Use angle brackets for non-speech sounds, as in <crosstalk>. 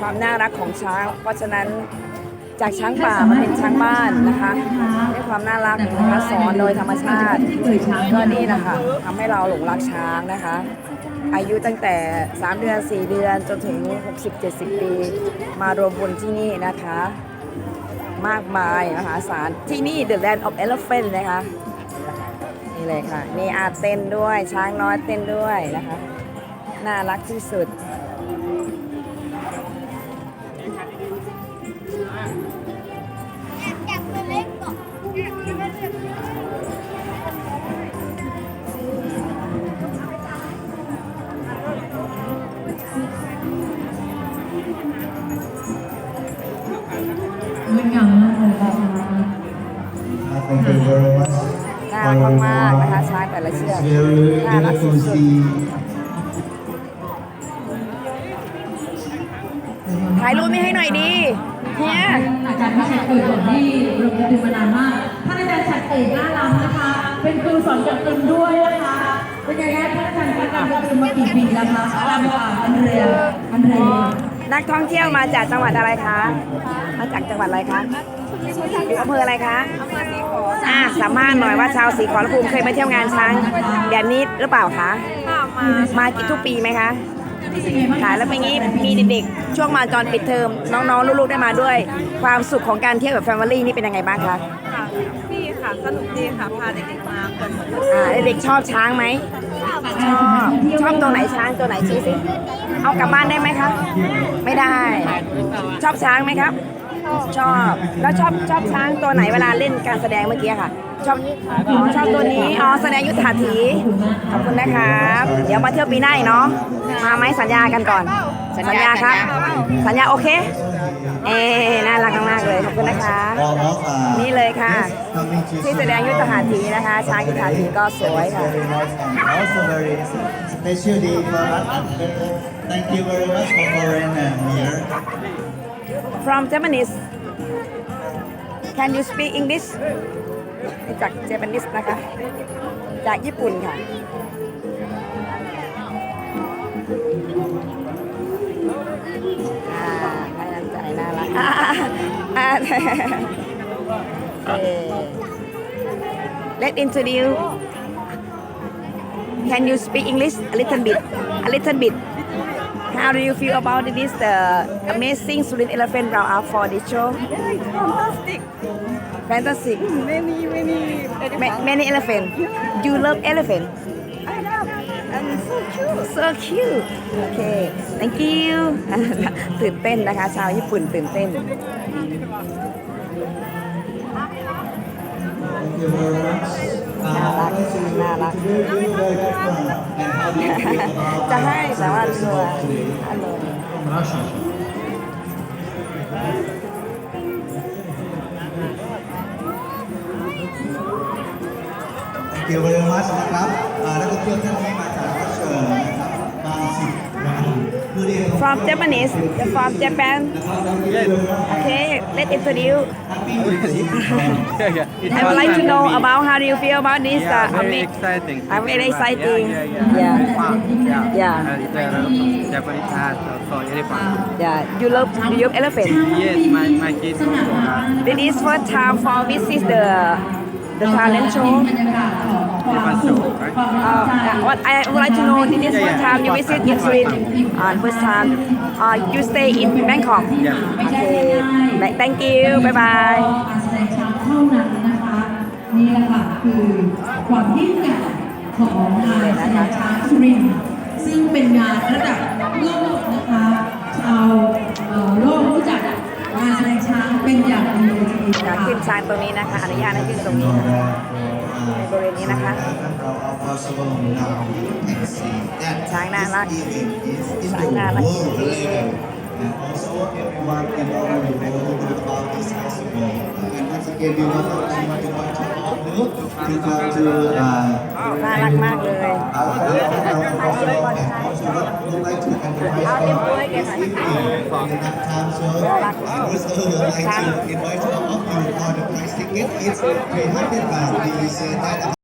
ความน่ารักของช้าง เพราะฉะนั้นจากช้างป่ามาเป็นช้างบ้านนะคะด้วยความน่ารักนะคะสอนโดยธรรมชาติก็นี่นะคะทำให้เราหลงรักช้างนะคะ อายุตั้งแต่ 3 เดือน 4 เดือนจนถึง 60-70 ปี มารวมบุญที่นี่นะคะ มากมายมหาศาลที่นี่ The Land of Elephant นะคะ นี่เลยค่ะ มีอาเต้นด้วยช้างน้อยเต้นด้วยนะคะ น่ารักที่สุด มมากเลยนะคะ Thank you very much. น่ารักมากๆนะคะช้างแต่ละเชือก It's very น่ารักสุ beautiful ด to see. ๆถ่ายรูปนี้ให้หน่อยดี เฮียอาจารย์วิชัยเกิดอย่างที่โรงเรียนดูมานานมากท่านอาจารย์ชัดเอกน่ารักนะคะ เป็นครูสอนการ์ตูนด้วยนะคะเป็นไงคะท่านอาจารย์สอนการ์ตูนมากี่ปีแล้วคะอาจารย์ค่ะอันเรียอันเรียนักท่องเที่ยวมาจากจังหวัดอะไรคะ มาจากจังหวัดอะไรคะอยู่อำเภออะไรคะอ่าสามารถหน่อยว่าชาวสีขอรภูมิเคยมาเที่ยวงานช้างแบบนี้หรือเปล่าคะ มากี่ทุกปีไหมคะ ค่ะแล้วเป็นงี้มีเด็กๆช่วงมาจรปิดเทอมน้องๆลูกๆได้มาด้วย ความสุขของการเที่ยวแบบแฟมิลี่นี่เป็นยังไงบ้างคะค่ะดีค่ะสนุกดีค่ะพาเด็กๆมาเปิดสนุกอ่าเด็กๆชอบช้างไหมชอบชอบตัวไหนช้างตัวไหนชี้สิเอากลับบ้านได้ไหมคะไม่ได้ ชอบช้างไหมครับ ชอบแล้วชอบชอบช้างตัวไหนเวลาเล่นการแสดงเมื่อกี้ค่ะ ชอบอชอบตัวนี้อ๋อแสดงยุทธาถีขอบคุณนะครับเดี๋ยวมาเที่ยวปีหน้าอีกเนาะมาไหมสัญญากันก่อน สัญญาครับ สัญญาโอเค เอ๊น่ารักมากเลยขอบคุณนะคะ นี่เลยค่ะ ที่แสดงยุทธหัตถีนะคะช้างยุทธหัตถีก็สวยค่ะ Special day for us. Thank you very much for foreign here. From Japanese Can you speak English จาก Japanese นะคะ จากญี่ปุ่นค่ะ อ่าให้น้ำใจน่ารักอ่าอ่าเอ่อ Let introduce Can you speak English a little bit a little bit How do you feel about this the amazing Surin Elephant round up for this show fantastic Fantastic many many Ma- many elephant You love elephant I love and so cute so cute โอเค thank you <laughs> ตื่นเต้นนะคะ ชาวญี่ปุ่นตื่นเต้น Thank you very much. Uh, I'd like to น่ารัก introduce you very background and how do you feel about จะให้แต่ว่า this ตัว festival today? อารมณ์ Russia. Thank you very much นะครับอ่านักท่องเที่ยวท่านนี้มาจากรัสเซีย from Japanese, from Japan. Okay, let's <laughs> interview. I would like to know about how do you feel about this. Yeah, uh, very exciting. I'm very exciting. Yeah, yeah, yeah. Yeah. yeah. Uh, uh Japanese art, so elephant. Yeah, you love you love elephant. Yes, my my kids. Also, uh, this is first time for this is the the talent show. บรรยากาศของความสุขความประทับ Uh, ใจ what I would like to know, this is first time you visit in Surin. Uh, first time. Uh, you stay in Bangkok. Yeah. ไม่ใช่ Okay. ง่าย Thank you. Bye ๆ bye. การแสดงช้างเท่านั้นนะคะ นี่แหละค่ะคือความยิ่งใหญ่ของงานแสดงช้างสุรินทร์ซึ่งเป็นงานระดับโลกนะคะชาวเอ่อโลกรู้จักงานแสดงช้างเป็นอย่างดีเลยทีเดียวอยากค่ะ ขึ้นช้างตรงนี้นะคะอนุญาตให้ขึ้นตรงนี้ Know ค่ะ that, uh, บริเวณนี้นะคะ our festival now you can see that ช้างน่ารัก this event is in ช้าง the น่ารัก world level. And also everyone in our know a little bit about this festival. And once again, we welcome to น่ารักมากเลยเอาเต็มตัวให้แกหน่อยน่ารักช้าง